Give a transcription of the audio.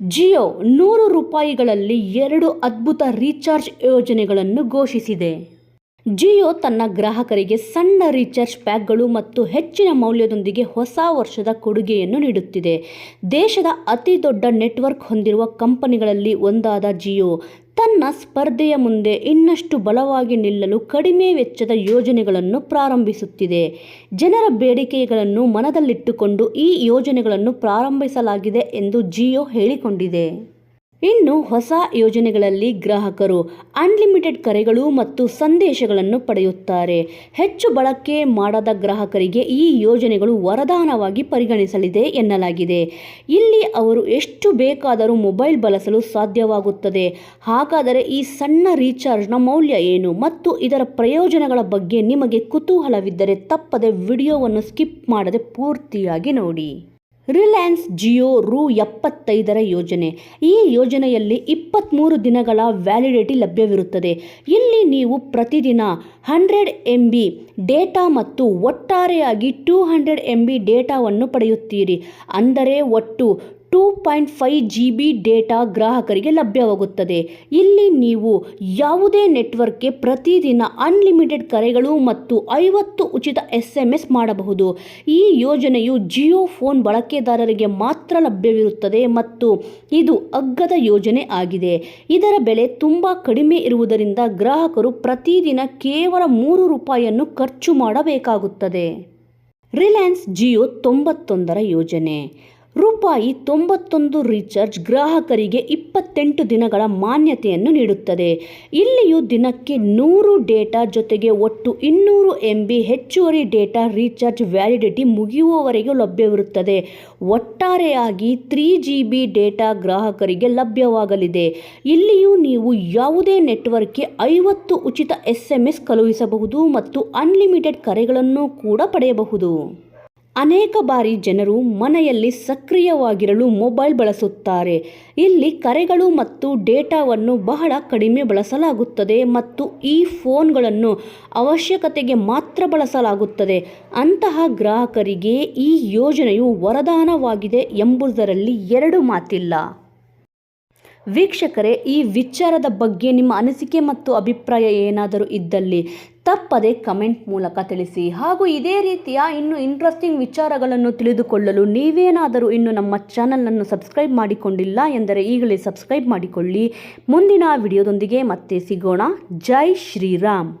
ಜಿಯೋ ನೂರು ರೂಪಾಯಿಗಳಲ್ಲಿ ಎರಡು ಅದ್ಭುತ ರೀಚಾರ್ಜ್ ಯೋಜನೆಗಳನ್ನು ಘೋಷಿಸಿದೆ. ಜಿಯೋ ತನ್ನ ಗ್ರಾಹಕರಿಗೆ ಸಣ್ಣ ರೀಚಾರ್ಜ್ ಪ್ಯಾಕ್ಗಳು ಮತ್ತು ಹೆಚ್ಚಿನ ಮೌಲ್ಯದೊಂದಿಗೆ ಹೊಸ ವರ್ಷದ ಕೊಡುಗೆಯನ್ನು ನೀಡುತ್ತಿದೆ. ದೇಶದ ಅತಿ ದೊಡ್ಡ ನೆಟ್ವರ್ಕ್ ಹೊಂದಿರುವ ಕಂಪನಿಗಳಲ್ಲಿ ಒಂದಾದ ಜಿಯೋ ತನ್ನ ಸ್ಪರ್ಧೆಯ ಮುಂದೆ ಇನ್ನಷ್ಟು ಬಲವಾಗಿ ನಿಲ್ಲಲು ಕಡಿಮೆ ವೆಚ್ಚದ ಯೋಜನೆಗಳನ್ನು ಪ್ರಾರಂಭಿಸುತ್ತಿದೆ. ಜನರ ಬೇಡಿಕೆಗಳನ್ನು ಮನದಲ್ಲಿಟ್ಟುಕೊಂಡು ಈ ಯೋಜನೆಗಳನ್ನು ಪ್ರಾರಂಭಿಸಲಾಗಿದೆ ಎಂದು ಜಿಯೋ ಹೇಳಿಕೊಂಡಿದೆ. ಇನ್ನು ಹೊಸ ಯೋಜನೆಗಳಲ್ಲಿ ಗ್ರಾಹಕರು ಅನ್ಲಿಮಿಟೆಡ್ ಕರೆಗಳು ಮತ್ತು ಸಂದೇಶಗಳನ್ನು ಪಡೆಯುತ್ತಾರೆ. ಹೆಚ್ಚು ಬಳಕೆ ಮಾಡದ ಗ್ರಾಹಕರಿಗೆ ಈ ಯೋಜನೆಗಳು ವರದಾನವಾಗಿ ಪರಿಗಣಿಸಲಿದೆ ಎನ್ನಲಾಗಿದೆ. ಇಲ್ಲಿ ಅವರು ಎಷ್ಟು ಬೇಕಾದರೂ ಮೊಬೈಲ್ ಬಳಸಲು ಸಾಧ್ಯವಾಗುತ್ತದೆ. ಹಾಗಾದರೆ ಈ ಸಣ್ಣ ರೀಚಾರ್ಜ್ನ ಮೌಲ್ಯ ಏನು? ಮತ್ತು ಇದರ ಪ್ರಯೋಜನಗಳ ಬಗ್ಗೆ ನಿಮಗೆ ಕುತೂಹಲವಿದ್ದರೆ ತಪ್ಪದೆ ವಿಡಿಯೋವನ್ನು ಸ್ಕಿಪ್ ಮಾಡದೆ ಪೂರ್ತಿಯಾಗಿ ನೋಡಿ. ರಿಲಯನ್ಸ್ ಜಿಯೋ ರು ಎಪ್ಪತ್ತೈದರ ಯೋಜನೆ. ಈ ಯೋಜನೆಯಲ್ಲಿ ಇಪ್ಪತ್ತ್ಮೂರು ದಿನಗಳ ವ್ಯಾಲಿಡಿಟಿ ಲಭ್ಯವಿರುತ್ತದೆ. ಇಲ್ಲಿ ನೀವು ಪ್ರತಿದಿನ ಹಂಡ್ರೆಡ್ ಎಂ ಬಿ ಡೇಟಾ ಮತ್ತು ಒಟ್ಟಾರೆಯಾಗಿ ಟೂ ಹಂಡ್ರೆಡ್ ಎಂ ಬಿ ಡೇಟಾವನ್ನು ಪಡೆಯುತ್ತೀರಿ. ಅಂದರೆ ಒಟ್ಟು two point five G B data ಗ್ರಾಹಕರಿಗೆ ಲಭ್ಯವಾಗುತ್ತದೆ. ಇಲ್ಲಿ ನೀವು ಯಾವುದೇ ನೆಟ್ವರ್ಕ್ಗೆ ಪ್ರತಿದಿನ ಅನ್ಲಿಮಿಟೆಡ್ ಕರೆಗಳು ಮತ್ತು ಐವತ್ತು ಉಚಿತ ಎಸ್ ಎಂ ಎಸ್ ಮಾಡಬಹುದು. ಈ ಯೋಜನೆಯು ಜಿಯೋ ಫೋನ್ ಬಳಕೆದಾರರಿಗೆ ಮಾತ್ರ ಲಭ್ಯವಿರುತ್ತದೆ ಮತ್ತು ಇದು ಅಗ್ಗದ ಯೋಜನೆ ಆಗಿದೆ. ಇದರ ಬೆಲೆ ತುಂಬ ಕಡಿಮೆ ಇರುವುದರಿಂದ ಗ್ರಾಹಕರು ಪ್ರತಿದಿನ ಕೇವಲ ಮೂರು ರೂಪಾಯಿಯನ್ನು ಖರ್ಚು ಮಾಡಬೇಕಾಗುತ್ತದೆ. ರಿಲಯನ್ಸ್ ಜಿಯೋ ತೊಂಬತ್ತೊಂದರ ಯೋಜನೆ. ರೂಪಾಯಿ ತೊಂಬತ್ತೊಂದು ರೀಚಾರ್ಜ್ ಗ್ರಾಹಕರಿಗೆ ಇಪ್ಪತ್ತೆಂಟು ದಿನಗಳ ಮಾನ್ಯತೆಯನ್ನು ನೀಡುತ್ತದೆ. ಇಲ್ಲಿಯೂ ದಿನಕ್ಕೆ ನೂರು ಡೇಟಾ ಜೊತೆಗೆ ಒಟ್ಟು ಇನ್ನೂರು ಎಂ ಬಿ ಹೆಚ್ಚುವರಿ ಡೇಟಾ ರೀಚಾರ್ಜ್ ವ್ಯಾಲಿಡಿಟಿ ಮುಗಿಯುವವರೆಗೂ ಲಭ್ಯವಿರುತ್ತದೆ. ಒಟ್ಟಾರೆಯಾಗಿ ತ್ರೀ ಜಿ ಬಿ ಡೇಟಾ ಗ್ರಾಹಕರಿಗೆ ಲಭ್ಯವಾಗಲಿದೆ. ಇಲ್ಲಿಯೂ ನೀವು ಯಾವುದೇ ನೆಟ್ವರ್ಕ್ಗೆ ಐವತ್ತು ಉಚಿತ ಎಸ್ ಎಂ ಎಸ್ ಕಳುಹಿಸಬಹುದು ಮತ್ತು ಅನ್ಲಿಮಿಟೆಡ್ ಕರೆಗಳನ್ನು ಕೂಡ ಪಡೆಯಬಹುದು. ಅನೇಕ ಬಾರಿ ಜನರು ಮನೆಯಲ್ಲಿ ಸಕ್ರಿಯವಾಗಿರಲು ಮೊಬೈಲ್ ಬಳಸುತ್ತಾರೆ. ಇಲ್ಲಿ ಕರೆಗಳು ಮತ್ತು ಡೇಟಾವನ್ನು ಬಹಳ ಕಡಿಮೆ ಬಳಸಲಾಗುತ್ತದೆ ಮತ್ತು ಈ ಫೋನ್ಗಳನ್ನು ಅವಶ್ಯಕತೆಗೆ ಮಾತ್ರ ಬಳಸಲಾಗುತ್ತದೆ. ಅಂತಹ ಗ್ರಾಹಕರಿಗೆ ಈ ಯೋಜನೆಯು ವರದಾನವಾಗಿದೆ ಎಂಬುದರಲ್ಲಿ ಎರಡು ಮಾತಿಲ್ಲ. ವೀಕ್ಷಕರೇ, ಈ ವಿಚಾರದ ಬಗ್ಗೆ ನಿಮ್ಮ ಅನಿಸಿಕೆ ಮತ್ತು ಅಭಿಪ್ರಾಯ ಏನಾದರೂ ಇದ್ದಲ್ಲಿ ತಪ್ಪದೆ ಕಮೆಂಟ್ ಮೂಲಕ ತಿಳಿಸಿ. ಹಾಗೂ ಇದೇ ರೀತಿಯ ಇನ್ನು ಇಂಟ್ರೆಸ್ಟಿಂಗ್ ವಿಚಾರಗಳನ್ನು ತಿಳಿದುಕೊಳ್ಳಲು ನೀವೇನಾದರೂ ಇನ್ನು ನಮ್ಮ ಚಾನಲನ್ನು ಸಬ್ಸ್ಕ್ರೈಬ್ ಮಾಡಿಕೊಂಡಿಲ್ಲ ಎಂದರೆ ಈಗಲೇ ಸಬ್ಸ್ಕ್ರೈಬ್ ಮಾಡಿಕೊಳ್ಳಿ. ಮುಂದಿನ ವಿಡಿಯೋದೊಂದಿಗೆ ಮತ್ತೆ ಸಿಗೋಣ. ಜೈ ಶ್ರೀರಾಮ್.